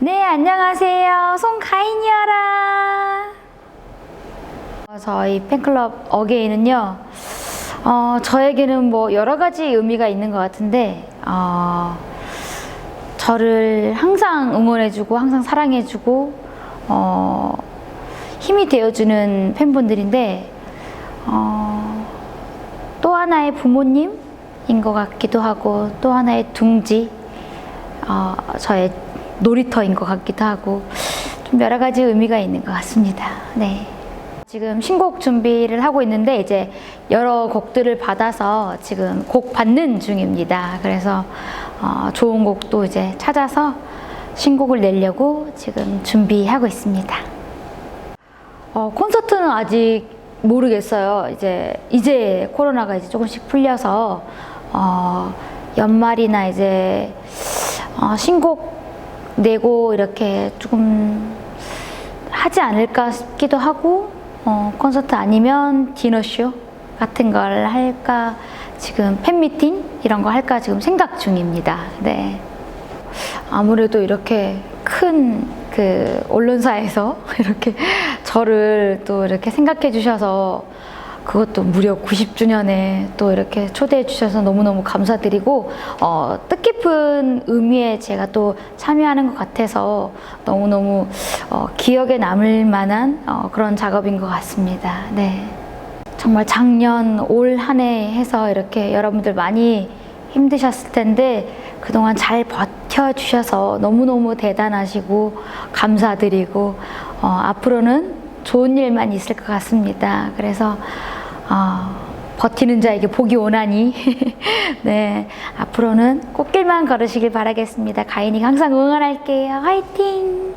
네, 안녕하세요. 송가인이어라. 어, 저희 팬클럽 어게인은요, 어, 저에게는 뭐 여러 가지 의미가 있는 것 같은데, 어, 저를 항상 응원해주고, 항상 사랑해주고, 어, 힘이 되어주는 팬분들인데, 어, 또 하나의 부모님인 것 같기도 하고, 또 하나의 둥지, 어, 저의 놀이터인 것 같기도 하고 좀 여러 가지 의미가 있는 것 같습니다. 네. 지금 신곡 준비를 하고 있는데 이제 여러 곡들을 받아서 지금 곡 받는 중입니다. 그래서 어, 좋은 곡도 이제 찾아서 신곡을 내려고 지금 준비하고 있습니다. 어, 콘서트는 아직 모르겠어요. 이제 이제 코로나가 이제 조금씩 풀려서 어, 연말이나 이제 어, 신곡 내고 이렇게 조금 하지 않을까 싶기도 하고 어, 콘서트 아니면 디너쇼 같은 걸 할까 지금 팬미팅 이런 거 할까 지금 생각 중입니다. 네. 아무래도 이렇게 큰 그 언론사에서 이렇게 저를 또 이렇게 생각해 주셔서 그것도 무려 90주년에 또 이렇게 초대해 주셔서 너무너무 감사드리고 어, 뜻깊은 의미에 제가 또 참여하는 것 같아서 너무너무 어, 기억에 남을 만한 어, 그런 작업인 것 같습니다. 네. 정말 작년 올 한 해 해서 이렇게 여러분들 많이 힘드셨을 텐데 그동안 잘 버텨주셔서 너무너무 대단하시고 감사드리고 어, 앞으로는 좋은 일만 있을 것 같습니다. 그래서 어, 버티는 자에게 복이 오나니 네 앞으로는 꽃길만 걸으시길 바라겠습니다. 가인이가 항상 응원할게요. 화이팅!